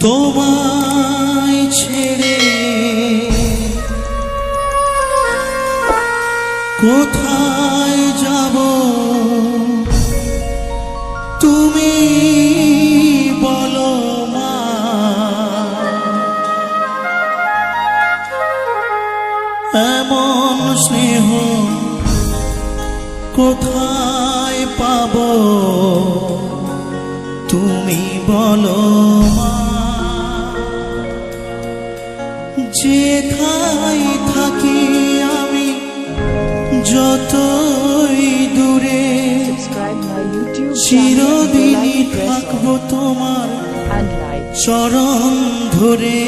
তোমায় ছেড়ে কোথায় যাব? তুমি বলো মা। এমন স্নেহ কোথায় পাবো? তুমি বলো মা। যেথায় থাকি আমি যতই দূরে চিরদিনই থাকব তোমার. চরণ ধরে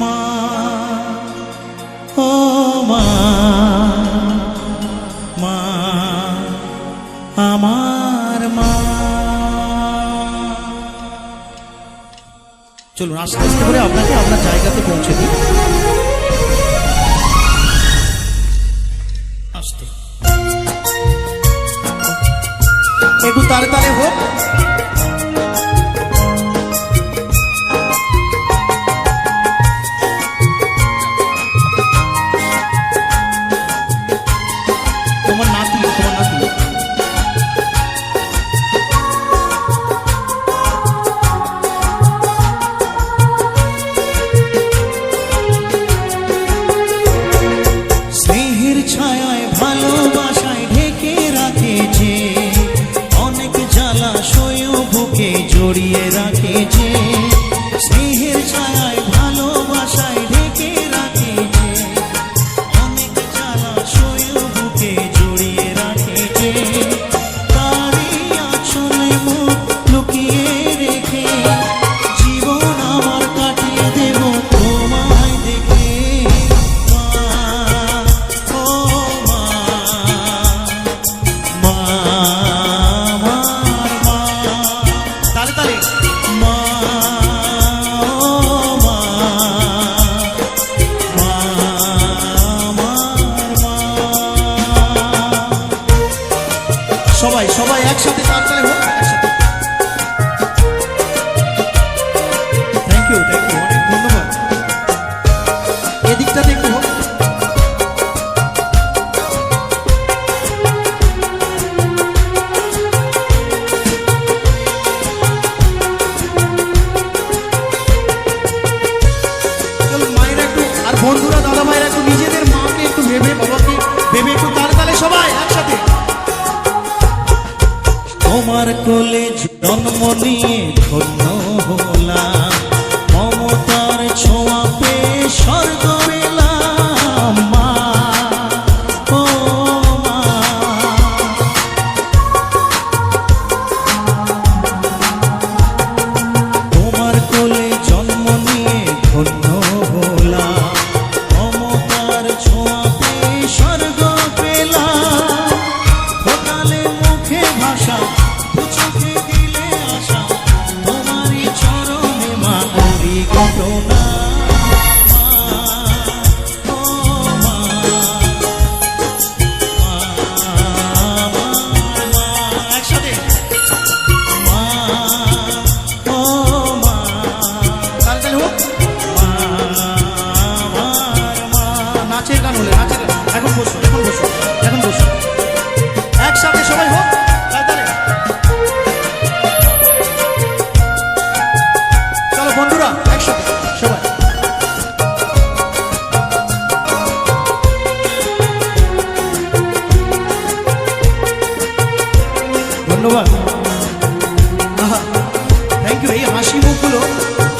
মা ও চলুন আস্তে আস্তে করে আপনাকে আপনার জায়গাতে পৌঁছে দিই। আস্তে। একটু তালে হোক। বুকে সবাই সবাই একসাথে তাড়াতাড়ি হোক মমতার ছোঁয়া পেয়ে মা। তোমার কোলে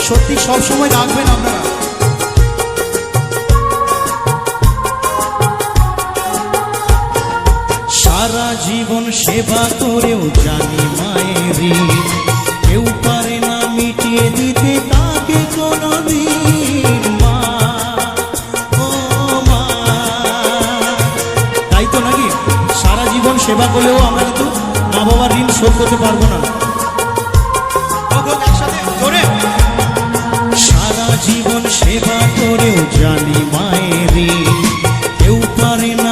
সত্যি সব সময় রাখবেন আপনারা। সারা জীবন সেবা করেও জানি মায়ের। কেউ পারে না মিটিয়ে দিতে, তাকে কোনদিন মা। মা। তাই তো নাকি? সারা জীবন সেবা করলেও আমরা কিন্তু মা বাবার ঋণ শোধ করতে পারব না। একসাথে। জীবন সেবা করেও জানি মায়েরে কেউ পারে না